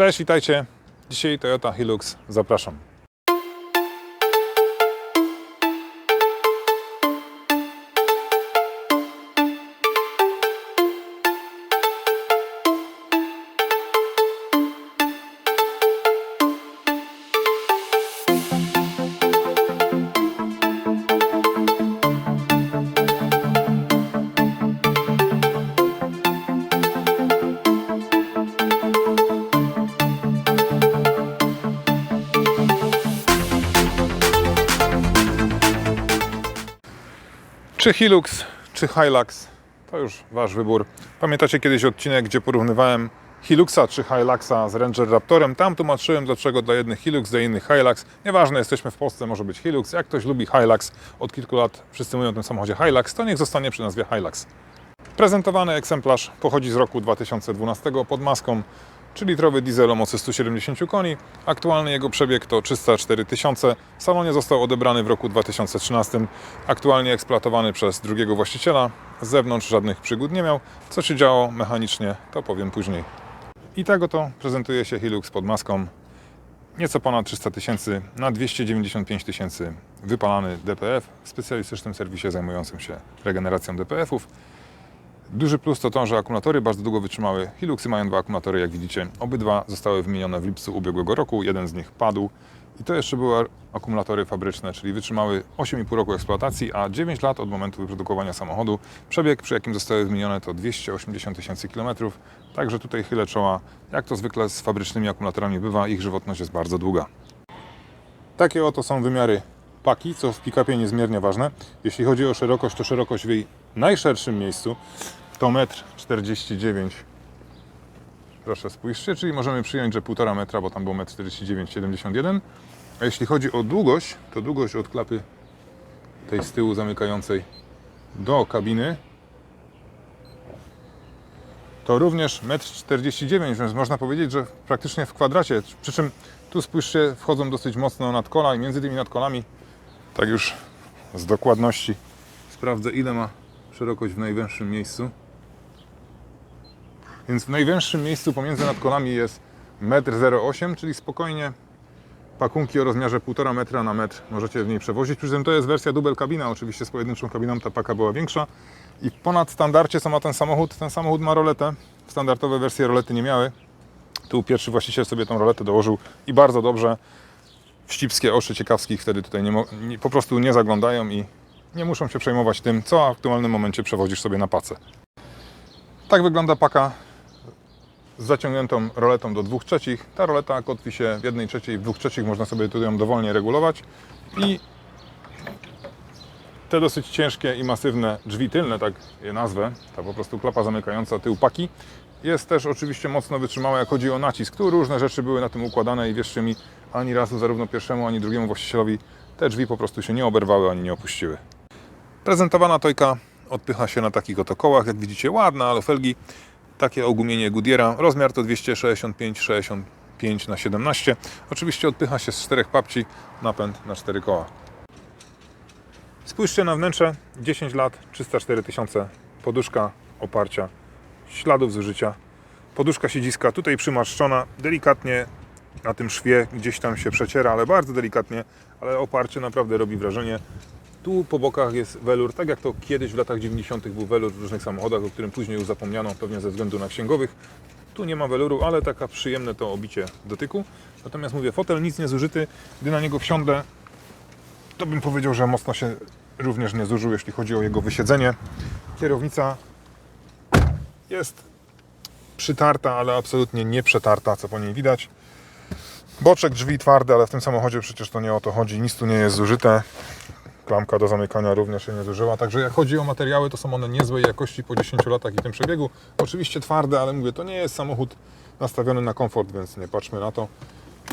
Cześć, witajcie. Dzisiaj Toyota Hilux. Zapraszam. Czy Hilux, czy Hilux? To już Wasz wybór. Pamiętacie kiedyś odcinek, gdzie porównywałem Hiluxa czy Hiluxa z Ranger Raptorem? Tam tłumaczyłem, dlaczego dla jednych Hilux, dla innych Hilux. Nieważne, jesteśmy w Polsce, może być Hilux. Jak ktoś lubi Hilux, od kilku lat wszyscy mówią o tym samochodzie Hilux, to niech zostanie przy nazwie Hilux. Prezentowany egzemplarz pochodzi z roku 2012 pod maską 3-litrowy diesel o mocy 170 koni. Aktualny jego przebieg to 304 tysiące. W salonie został odebrany w roku 2013. Aktualnie eksploatowany przez drugiego właściciela. Z zewnątrz żadnych przygód nie miał. Co się działo mechanicznie, to powiem później. I tak oto prezentuje się Hilux pod maską. Nieco ponad 300 tysięcy na 295 tysięcy wypalany DPF w specjalistycznym serwisie zajmującym się regeneracją DPF-ów. Duży plus to to, że akumulatory bardzo długo wytrzymały. Hiluxy mają dwa akumulatory, jak widzicie. Obydwa zostały wymienione w lipcu ubiegłego roku. Jeden z nich padł. I to jeszcze były akumulatory fabryczne, czyli wytrzymały 8,5 roku eksploatacji, a 9 lat od momentu wyprodukowania samochodu. Przebieg, przy jakim zostały wymienione, to 280 tysięcy kilometrów. Także tutaj chylę czoła. Jak to zwykle z fabrycznymi akumulatorami bywa, ich żywotność jest bardzo długa. Takie oto są wymiary paki, co w pick-upie niezmiernie ważne. Jeśli chodzi o szerokość, to szerokość w jej najszerszym miejscu to 1,49 m. Proszę spójrzcie, czyli możemy przyjąć, że 1,5 metra, bo tam było 1,49,71 m. A jeśli chodzi o długość, to długość od klapy tej z tyłu zamykającej do kabiny to również 1,49 m, więc można powiedzieć, że praktycznie w kwadracie. Przy czym tu spójrzcie, wchodzą dosyć mocno nadkola i między tymi nadkolami, tak już z dokładności, sprawdzę ile ma szerokość w najwęższym miejscu. Więc w najwęższym miejscu pomiędzy nadkolami jest 1,08 m, czyli spokojnie pakunki o rozmiarze 1,5 metra na metr możecie w niej przewozić. Przy czym to jest wersja double kabina, oczywiście z pojedynczą kabiną ta paka była większa. I ponad standardzie, co ma ten samochód, ten samochód ma roletę. Standardowe wersje rolety nie miały. Tu pierwszy właściciel sobie tą roletę dołożył i bardzo dobrze. Wścibskie oczy ciekawskich wtedy tutaj nie, nie, po prostu nie zaglądają i nie muszą się przejmować tym, co w aktualnym momencie przewozisz sobie na pacę. Tak wygląda paka z zaciągniętą roletą do 2 trzecich. Ta roleta kotwi się w 1 trzeciej w 2 trzecich można sobie tu ją dowolnie regulować i te dosyć ciężkie i masywne drzwi tylne, tak je nazwę, ta po prostu klapa zamykająca tył paki, jest też oczywiście mocno wytrzymała, jak chodzi o nacisk. Tu różne rzeczy były na tym układane i wierzcie mi, ani razu zarówno pierwszemu, ani drugiemu właścicielowi te drzwi po prostu się nie oberwały, ani nie opuściły. Prezentowana tojka odpycha się na takich oto kołach, jak widzicie, ładna, ale felgi, takie ogumienie Goodyeara, rozmiar to 265-65 na 17. Oczywiście odpycha się z czterech papci, napęd na cztery koła. Spójrzcie na wnętrze, 10 lat, 304 tysiące, poduszka oparcia, śladów zużycia, poduszka siedziska tutaj przymarszczona, delikatnie na tym szwie gdzieś tam się przeciera, ale bardzo delikatnie, ale oparcie naprawdę robi wrażenie. Tu po bokach jest welur, tak jak to kiedyś w latach 90. był welur w różnych samochodach, o którym później już zapomniano, pewnie ze względu na księgowych. Tu nie ma weluru, ale taka przyjemne to obicie dotyku. Natomiast mówię, fotel nic nie zużyty, gdy na niego wsiądę, to bym powiedział, że mocno się również nie zużył, jeśli chodzi o jego wysiedzenie. Kierownica jest przytarta, ale absolutnie nie przetarta, co po niej widać. Boczek drzwi twarde, ale w tym samochodzie przecież to nie o to chodzi, nic tu nie jest zużyte. Klamka do zamykania również się nie zużyła, także jak chodzi o materiały, to są one niezłej jakości po 10 latach i tym przebiegu. Oczywiście twarde, ale mówię, to nie jest samochód nastawiony na komfort, więc nie patrzmy na to.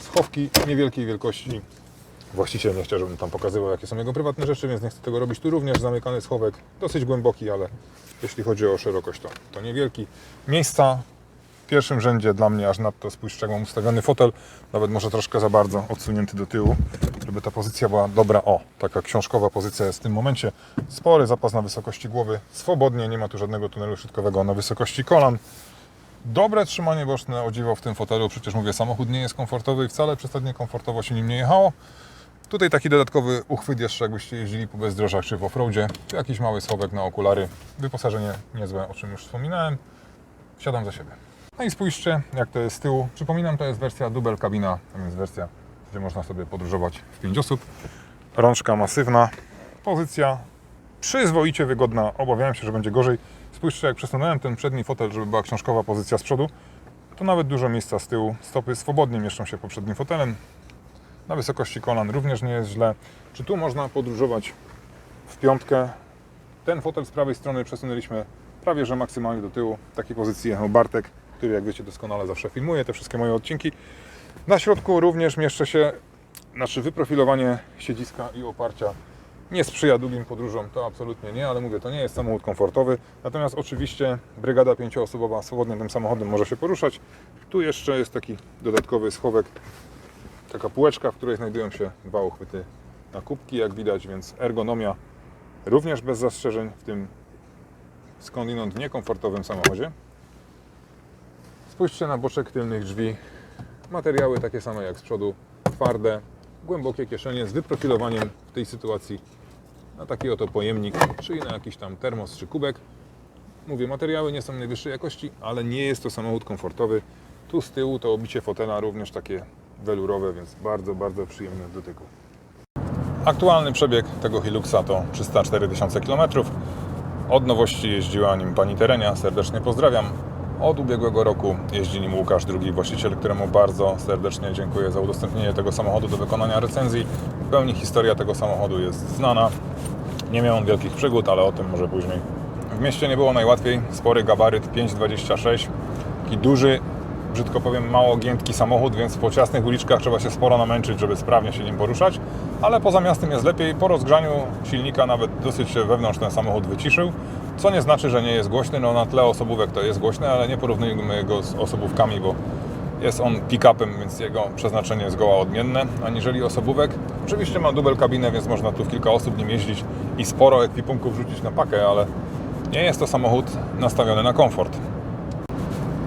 Schowki niewielkiej wielkości. Właściciel nie chciał, żebym tam pokazywał, jakie są jego prywatne rzeczy, więc nie chcę tego robić. Tu również zamykany schowek, dosyć głęboki, ale jeśli chodzi o szerokość, to, to niewielki. Miejsca w pierwszym rzędzie dla mnie aż nadto spójrzcie, jak mam ustawiony fotel, nawet może troszkę za bardzo odsunięty do tyłu, żeby ta pozycja była dobra. O, taka książkowa pozycja jest w tym momencie. Spory zapas na wysokości głowy, swobodnie, nie ma tu żadnego tunelu środkowego na wysokości kolan. Dobre trzymanie boczne, o dziwo w tym fotelu. Przecież mówię, samochód nie jest komfortowy i wcale przesadnie komfortowo się nim nie jechało. Tutaj taki dodatkowy uchwyt jeszcze, jakbyście jeździli po bezdrożach czy w offroadzie. Jakiś mały schowek na okulary. Wyposażenie niezłe, o czym już wspominałem. Siadam za siebie. No i spójrzcie, jak to jest z tyłu. Przypominam, to jest wersja double kabina, to jest wersja, gdzie można sobie podróżować w 5 osób. Rączka masywna, pozycja przyzwoicie wygodna. Obawiałem się, że będzie gorzej. Spójrzcie, jak przesunąłem ten przedni fotel, żeby była książkowa pozycja z przodu, to nawet dużo miejsca z tyłu. Stopy swobodnie mieszczą się poprzednim fotelem. Na wysokości kolan również nie jest źle. Czy tu można podróżować w piątkę? Ten fotel z prawej strony przesunęliśmy prawie że maksymalnie do tyłu. W takiej pozycji jechał Bartek, który jak wiecie doskonale zawsze filmuje te wszystkie moje odcinki. Na środku również mieszczę się, znaczy wyprofilowanie siedziska i oparcia nie sprzyja długim podróżom, to absolutnie nie, ale mówię, to nie jest samochód komfortowy. Natomiast oczywiście brygada pięcioosobowa swobodnie tym samochodem może się poruszać. Tu jeszcze jest taki dodatkowy schowek, taka półeczka, w której znajdują się dwa uchwyty na kubki, jak widać, więc ergonomia również bez zastrzeżeń w tym skądinąd niekomfortowym samochodzie. Spójrzcie na boczek tylnych drzwi. Materiały takie same jak z przodu, twarde, głębokie kieszenie z wyprofilowaniem w tej sytuacji na taki oto pojemnik, czyli na jakiś tam termos czy kubek. Mówię, materiały nie są najwyższej jakości, ale nie jest to samochód komfortowy. Tu z tyłu to obicie fotela również takie welurowe, więc bardzo, bardzo przyjemne w dotyku. Aktualny przebieg tego Hiluxa to 304 tysiące km. Od nowości jeździła nim pani Terenia, serdecznie pozdrawiam. Od ubiegłego roku jeździ nim Łukasz, drugi właściciel, któremu bardzo serdecznie dziękuję za udostępnienie tego samochodu do wykonania recenzji. W pełni historia tego samochodu jest znana. Nie miał on wielkich przygód, ale o tym może później. W mieście nie było najłatwiej. Spory gabaryt 5,26. Taki duży, brzydko powiem, mało giętki samochód, więc po ciasnych uliczkach trzeba się sporo namęczyć, żeby sprawnie się nim poruszać. Ale poza miastem jest lepiej. Po rozgrzaniu silnika nawet dosyć się wewnątrz ten samochód wyciszył. Co nie znaczy, że nie jest głośny. No na tle osobówek to jest głośny, ale nie porównujmy go z osobówkami, bo jest on pick-upem, więc jego przeznaczenie jest zgoła odmienne, aniżeli osobówek. Oczywiście ma dubel kabinę, więc można tu w kilka osób nim jeździć i sporo ekwipunków rzucić na pakę, ale nie jest to samochód nastawiony na komfort.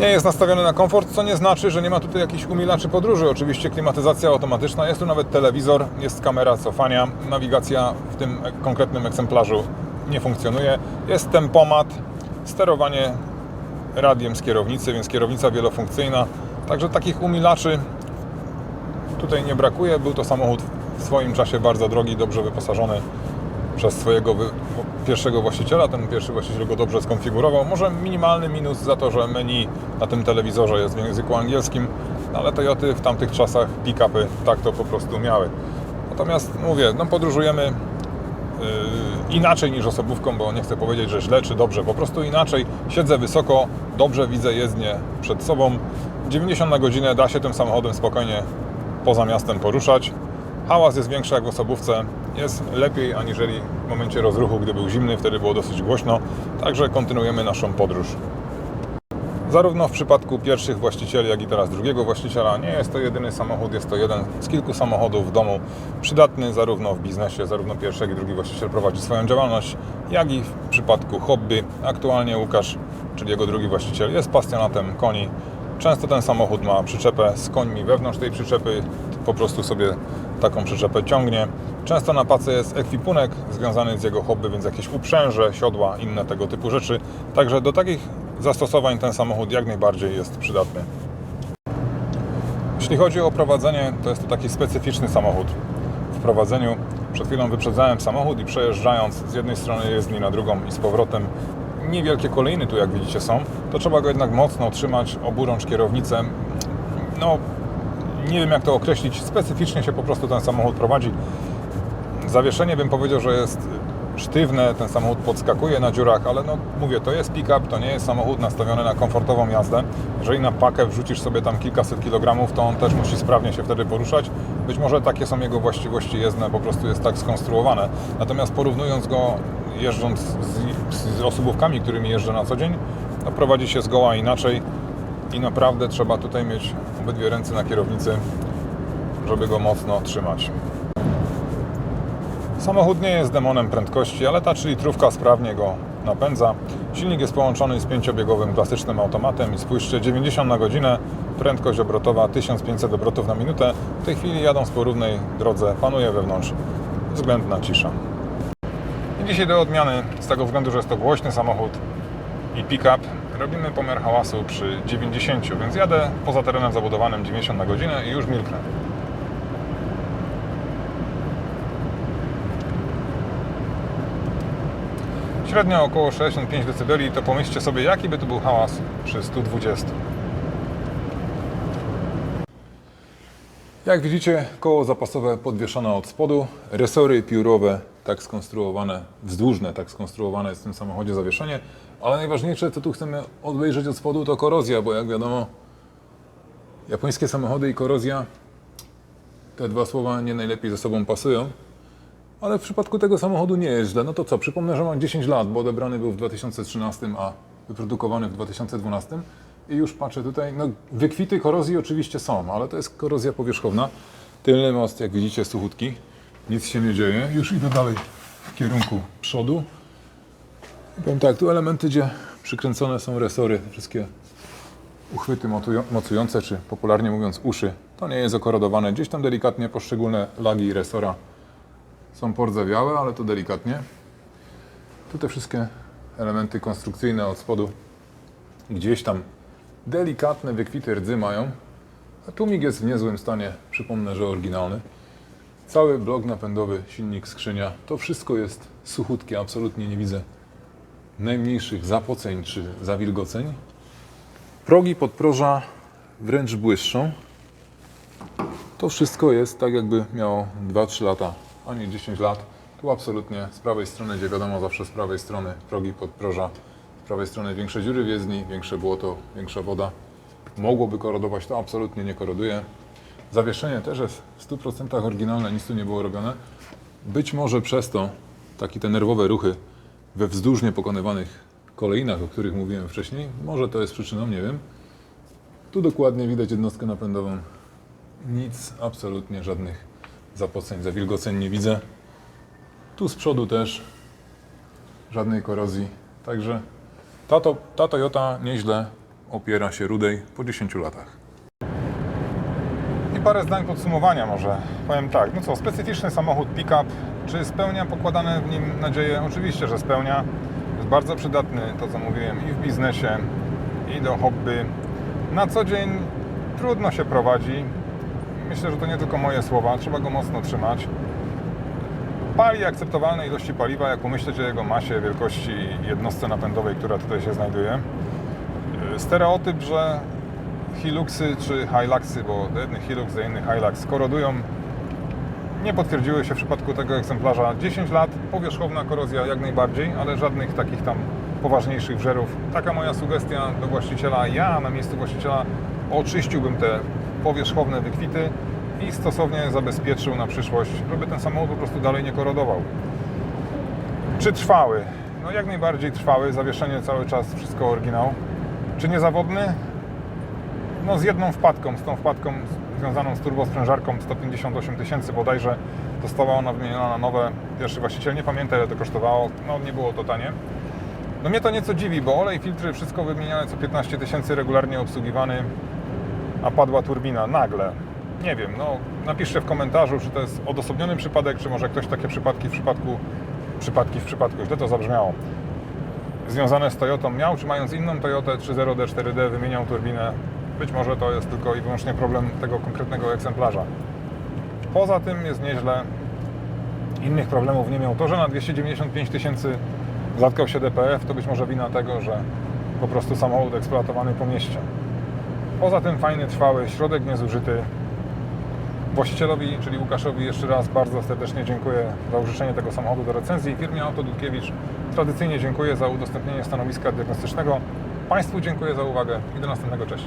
Nie jest nastawiony na komfort, co nie znaczy, że nie ma tutaj jakichś umilaczy podróży. Oczywiście klimatyzacja automatyczna, jest tu nawet telewizor, jest kamera cofania, nawigacja w tym konkretnym egzemplarzu nie funkcjonuje. Jest tempomat, sterowanie radiem z kierownicy, więc kierownica wielofunkcyjna. Także takich umilaczy tutaj nie brakuje. Był to samochód w swoim czasie bardzo drogi, dobrze wyposażony przez swojego pierwszego właściciela. Ten pierwszy właściciel go dobrze skonfigurował. Może minimalny minus za to, że menu na tym telewizorze jest w języku angielskim, no ale Toyoty w tamtych czasach pick-upy tak to po prostu miały. Natomiast mówię, no podróżujemy inaczej niż osobówką, bo nie chcę powiedzieć, że źle czy dobrze, po prostu inaczej. Siedzę wysoko, dobrze widzę jezdnię przed sobą. 90 na godzinę da się tym samochodem spokojnie poza miastem poruszać. Hałas jest większy jak w osobówce, jest lepiej aniżeli w momencie rozruchu, gdy był zimny, wtedy było dosyć głośno. Także kontynuujemy naszą podróż. Zarówno w przypadku pierwszych właścicieli, jak i teraz drugiego właściciela nie jest to jedyny samochód, jest to jeden z kilku samochodów w domu, przydatny zarówno w biznesie, zarówno pierwszy, jak i drugi właściciel prowadzi swoją działalność, jak i w przypadku hobby. Aktualnie Łukasz, czyli jego drugi właściciel, jest pasjonatem koni. Często ten samochód ma przyczepę z końmi wewnątrz tej przyczepy, po prostu sobie taką przyczepę ciągnie. Często na pace jest ekwipunek związany z jego hobby, więc jakieś uprzęże, siodła, inne tego typu rzeczy. Także do takich zastosowań ten samochód jak najbardziej jest przydatny. Jeśli chodzi o prowadzenie, to jest to taki specyficzny samochód. W prowadzeniu przed chwilą wyprzedzałem samochód i przejeżdżając z jednej strony jezdni na drugą i z powrotem, niewielkie kolejny tu jak widzicie są, to trzeba go jednak mocno trzymać, oburącz kierownicę. No, nie wiem jak to określić, specyficznie się po prostu ten samochód prowadzi. Zawieszenie bym powiedział, że jest sztywne, ten samochód podskakuje na dziurach, ale no mówię, to jest pick-up, to nie jest samochód nastawiony na komfortową jazdę. Jeżeli na pakę wrzucisz sobie tam kilkaset kilogramów, to on też musi sprawnie się wtedy poruszać. Być może takie są jego właściwości jezdne, po prostu jest tak skonstruowane. Natomiast porównując go, jeżdżąc z, z osobówkami, którymi jeżdżę na co dzień, no prowadzi się zgoła inaczej i naprawdę trzeba tutaj mieć obydwie ręce na kierownicy, żeby go mocno trzymać. Samochód nie jest demonem prędkości, ale ta 3 litrówka sprawnie go napędza. Silnik jest połączony z pięciobiegowym klasycznym automatem i spójrzcie, 90 na godzinę, prędkość obrotowa 1500 obrotów na minutę. W tej chwili jadąc po równej drodze panuje wewnątrz względna cisza. I dzisiaj do odmiany, z tego względu, że jest to głośny samochód i pick-up, robimy pomiar hałasu przy 90, więc jadę poza terenem zabudowanym 90 na godzinę i już milknę. Średnio około 65 dB, to pomyślcie sobie, jaki by tu był hałas przy 120. Jak widzicie, koło zapasowe podwieszone od spodu, resory piórowe tak skonstruowane, wzdłużne tak skonstruowane jest w tym samochodzie zawieszenie, ale najważniejsze, co tu chcemy obejrzeć od spodu, to korozja, bo jak wiadomo, japońskie samochody i korozja, te dwa słowa nie najlepiej ze sobą pasują. Ale w przypadku tego samochodu nie jest źle. No to co? Przypomnę, że mam 10 lat, bo odebrany był w 2013, a wyprodukowany w 2012. I już patrzę tutaj, no wykwity korozji oczywiście są, ale to jest korozja powierzchowna. Tylny most, jak widzicie, suchutki. Nic się nie dzieje. Już idę dalej w kierunku przodu. I powiem tak, tu elementy, gdzie przykręcone są resory, wszystkie uchwyty mocujące, czy popularnie mówiąc uszy, to nie jest okorodowane. Gdzieś tam delikatnie poszczególne lagi resora są pordzawiałe, ale to delikatnie. Tu te wszystkie elementy konstrukcyjne od spodu gdzieś tam delikatne wykwity rdzy mają. A tłumik jest w niezłym stanie, przypomnę, że oryginalny. Cały blok napędowy, silnik, skrzynia, to wszystko jest suchutkie, absolutnie nie widzę najmniejszych zapoceń czy zawilgoceń. Progi podproża wręcz błyszczą. To wszystko jest tak, jakby miało 2-3 lata, a nie 10 lat. Tu absolutnie z prawej strony, gdzie wiadomo zawsze z prawej strony progi podproża, z prawej strony większe dziury w jezdni, większe błoto, większa woda. Mogłoby korodować, to absolutnie nie koroduje. Zawieszenie też jest w 100% oryginalne, nic tu nie było robione. Być może przez to takie te nerwowe ruchy we wzdłużnie pokonywanych kolejnach, o których mówiłem wcześniej, może to jest przyczyną, nie wiem. Tu dokładnie widać jednostkę napędową. Nic, absolutnie żadnych zapoceń, zawilgoceń nie widzę. Tu z przodu też żadnej korozji. Także ta, to, ta Toyota nieźle opiera się rudej po 10 latach. I parę zdań podsumowania może. Powiem tak, no co, specyficzny samochód pick-up. Czy spełnia pokładane w nim nadzieje? Oczywiście, że spełnia. Jest bardzo przydatny, to co mówiłem, i w biznesie, i do hobby. Na co dzień trudno się prowadzi. Myślę, że to nie tylko moje słowa, trzeba go mocno trzymać. Pali akceptowalne ilości paliwa, jak pomyśleć o jego masie, wielkości jednostce napędowej, która tutaj się znajduje. Yy, Stereotyp, że Hiluxy czy Hiluxy, bo do jednych Hilux, do innych Hilux korodują, nie potwierdziły się w przypadku tego egzemplarza 10 lat. Powierzchowna korozja jak najbardziej, ale żadnych takich tam poważniejszych wżerów. Taka moja sugestia do właściciela. Ja na miejscu właściciela oczyściłbym te powierzchowne wykwity i stosownie zabezpieczył na przyszłość, żeby ten samochód po prostu dalej nie korodował. Czy trwały? No jak najbardziej trwały. Zawieszenie cały czas, wszystko oryginał. Czy niezawodny? No z jedną wpadką, z tą wpadką związaną z turbosprężarką 158 tysięcy bodajże została ona wymieniona na nowe. Pierwszy właściciel nie pamięta ile to kosztowało, no nie było to tanie. No mnie to nieco dziwi, bo olej, filtry, wszystko wymieniane co 15 tysięcy, regularnie obsługiwany, a padła turbina nagle. Nie wiem, no napiszcie w komentarzu, czy to jest odosobniony przypadek, czy może ktoś takie przypadki w przypadku, przypadki w przypadku, źle to zabrzmiało, związane z Toyotą miał, czy mając inną Toyotę 3.0D, 4D wymieniał turbinę. Być może to jest tylko i wyłącznie problem tego konkretnego egzemplarza. Poza tym jest nieźle. Innych problemów nie miał. To, że na 295 tysięcy zatkał się DPF, to być może wina tego, że po prostu samochód eksploatowany po mieście. Poza tym fajny, trwały, środek niezużyty. Właścicielowi, czyli Łukaszowi jeszcze raz bardzo serdecznie dziękuję za użyczenie tego samochodu do recenzji. Firmie Auto Dudkiewicz tradycyjnie dziękuję za udostępnienie stanowiska diagnostycznego. Państwu dziękuję za uwagę i do następnego. Cześć.